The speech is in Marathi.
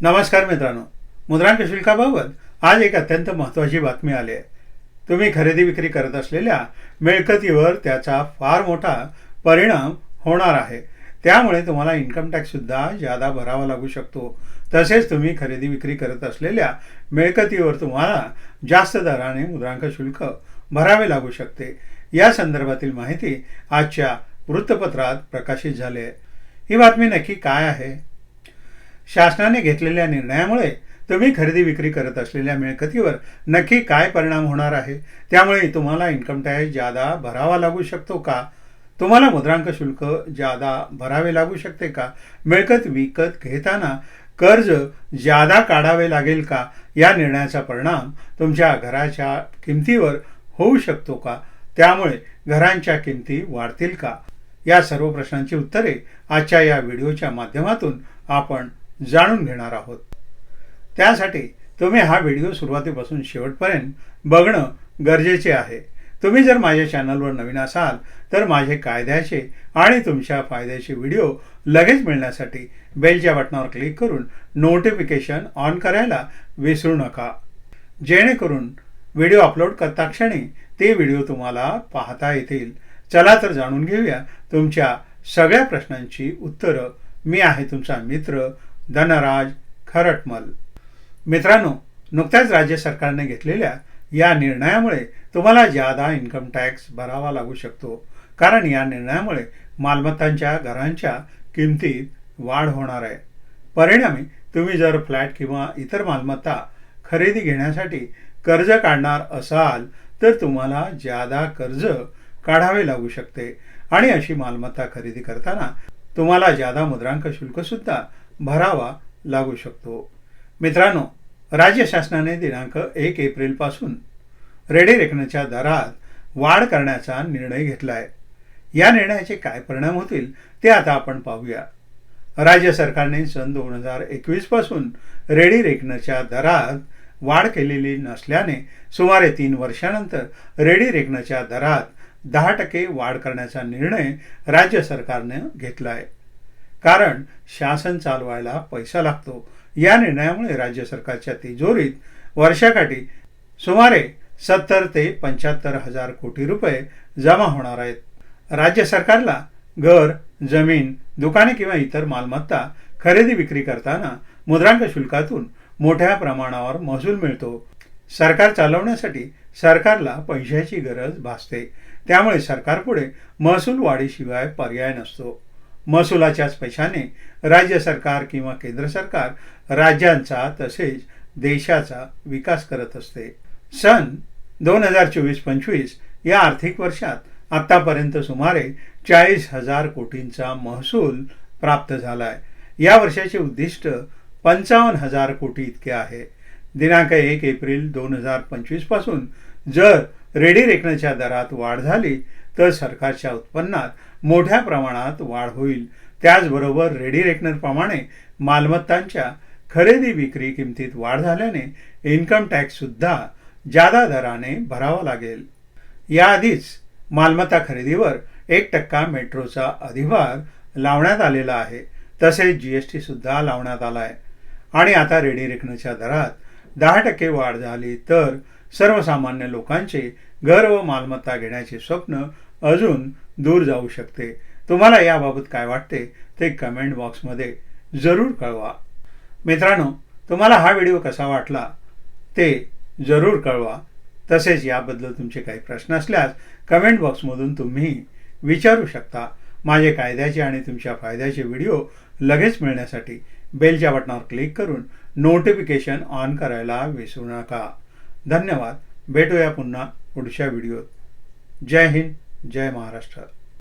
नमस्कार मित्रांनो. मुद्रांक शुल्काबाबत आज एक अत्यंत महत्त्वाची बातमी आली आहे. तुम्ही खरेदी विक्री करत असलेल्या मिळकतीवर त्याचा फार मोठा परिणाम होणार आहे. त्यामुळे तुम्हाला इन्कम टॅक्ससुद्धा जादा भरावा लागू शकतो. तसेच तुम्ही खरेदी विक्री करत असलेल्या मिळकतीवर तुम्हाला जास्त दराने मुद्रांक शुल्क भरावे लागू शकते. या संदर्भातील माहिती आजच्या वृत्तपत्रात प्रकाशित झाली आहे. ही बातमी नक्की काय आहे? शासनाने घेतलेल्या निर्णयामुळे तुम्ही खरेदी विक्री करत असलेल्या मिळकतीवर नक्की काय परिणाम होणार आहे? त्यामुळे तुम्हाला इन्कम टॅक्स जादा भरावा लागू शकतो का? तुम्हाला मुद्रांक शुल्क जादा भरावे लागू शकते का? मिळकत विकत घेताना कर्ज जादा काढावे लागेल का? या निर्णयाचा परिणाम तुमच्या घराच्या किमतीवर होऊ शकतो का? त्यामुळे घरांच्या किमती वाढतील का? या सर्व प्रश्नांची उत्तरे आजच्या या व्हिडिओच्या माध्यमातून आपण जाणून घेणार आहोत. त्यासाठी तुम्ही हा व्हिडिओ सुरुवातीपासून शेवटपर्यंत बघणं गरजेचे आहे. तुम्ही जर माझ्या चॅनलवर नवीन असाल तर माझे कायद्याचे आणि तुमच्या फायद्याचे व्हिडिओ लगेच मिळण्यासाठी बेलच्या बटनावर क्लिक करून नोटिफिकेशन ऑन करायला विसरू नका. जेणेकरून व्हिडिओ अपलोड करता क्षणी ते व्हिडिओ तुम्हाला पाहता येतील. चला तर जाणून घेऊया तुमच्या सगळ्या प्रश्नांची उत्तरं. मी आहे तुमचा मित्र धनराज खरटमल. मित्रांनो नुकत्याच राज्य सरकारने घेतलेल्या या निर्णयामुळे तुम्हाला जादा इन्कम टॅक्स भरावा लागू शकतो. कारण या निर्णयामुळे मालमत्तांच्या घरांच्या किमतीत वाढ होणार आहे. परिणामी तुम्ही जर फ्लॅट किंवा इतर मालमत्ता खरेदी घेण्यासाठी कर्ज काढणार असाल तर तुम्हाला जादा कर्ज काढावे लागू शकते. आणि अशी मालमत्ता खरेदी करताना तुम्हाला जादा मुद्रांक शुल्कसुद्धा भरावा लागू शकतो. मित्रांनो राज्य शासनाने दिनांक एक एप्रिलपासून रेडी रेकनच्या दरात वाढ करण्याचा निर्णय घेतला आहे या निर्णयाचे काय परिणाम होतील ते आता आपण पाहूया. राज्य सरकारने सन दोन हजार एकवीसपासून रेडी रेकनच्या दरात वाढ केलेली नसल्याने सुमारे तीन वर्षानंतर रेडी रेकनच्या दरात दहा टक्के वाढ करण्याचा निर्णय राज्य सरकारनं घेतला आहे कारण शासन चालवायला पैसा लागतो. या निर्णयामुळे राज्य सरकारच्या तिजोरीत वर्षाकाठी सुमारे सत्तर ते पंच्याहत्तर हजार कोटी रुपये जमा होणार आहेत. राज्य सरकारला घर जमीन दुकाने किंवा इतर मालमत्ता खरेदी विक्री करताना मुद्रांक शुल्कातून मोठ्या प्रमाणावर महसूल मिळतो. सरकार चालवण्यासाठी सरकारला पैशाची गरज भासते. त्यामुळे सरकारपुढे महसूल वाढीशिवाय पर्याय नसतो. महसुलाच्याच पैशाने राज्य सरकार किंवा केंद्र सरकार राज्यांचा तसेच देशाचा विकास करत असते. सन दोन हजार चोवीस पंचवीस या आर्थिक वर्षात आतापर्यंत सुमारे चाळीस हजार कोटींचा महसूल प्राप्त झाला आहे या वर्षाचे उद्दिष्ट पंचावन्न हजार कोटी इतके आहे. दिनांक एक एप्रिल दोन हजार पंचवीसपासून जर रेडी रेकण्याच्या दरात वाढ झाली तर सरकारच्या उत्पन्नात मोठ्या प्रमाणात वाढ होईल. त्याचबरोबर रेडी रेकनरप्रमाणे मालमत्तांच्या खरेदी विक्री किमतीत वाढ झाल्याने इन्कम टॅक्स सुद्धा जादा दराने भरावा लागेल. याआधीच मालमत्ता खरेदीवर एक टक्का मेट्रोचा अधिभार लावण्यात आलेला आहे. तसेच जी एस सुद्धा लावण्यात आला आहे आणि आता रेडी रेकनरच्या दरात दहा टक्के वाढ झाली तर सर्वसामान्य लोकांचे घर व मालमत्ता घेण्याचे स्वप्न अजून दूर जाऊ शकते. तुम्हाला याबाबत काय वाटते ते कमेंट बॉक्समध्ये जरूर कळवा. मित्रांनो तुम्हाला हा व्हिडिओ कसा वाटला ते जरूर कळवा. तसेच याबद्दल तुमचे काही प्रश्न असल्यास कमेंट बॉक्समधून तुम्ही विचारू शकता. माझे कायद्याचे आणि तुमच्या फायद्याचे व्हिडिओ लगेच मिळण्यासाठी बेलच्या बटनावर क्लिक करून नोटिफिकेशन ऑन करायला विसरू नका. धन्यवाद. भेटूया पुन्हा पुढच्या व्हिडिओत जय हिंद. जय महाराष्ट्र.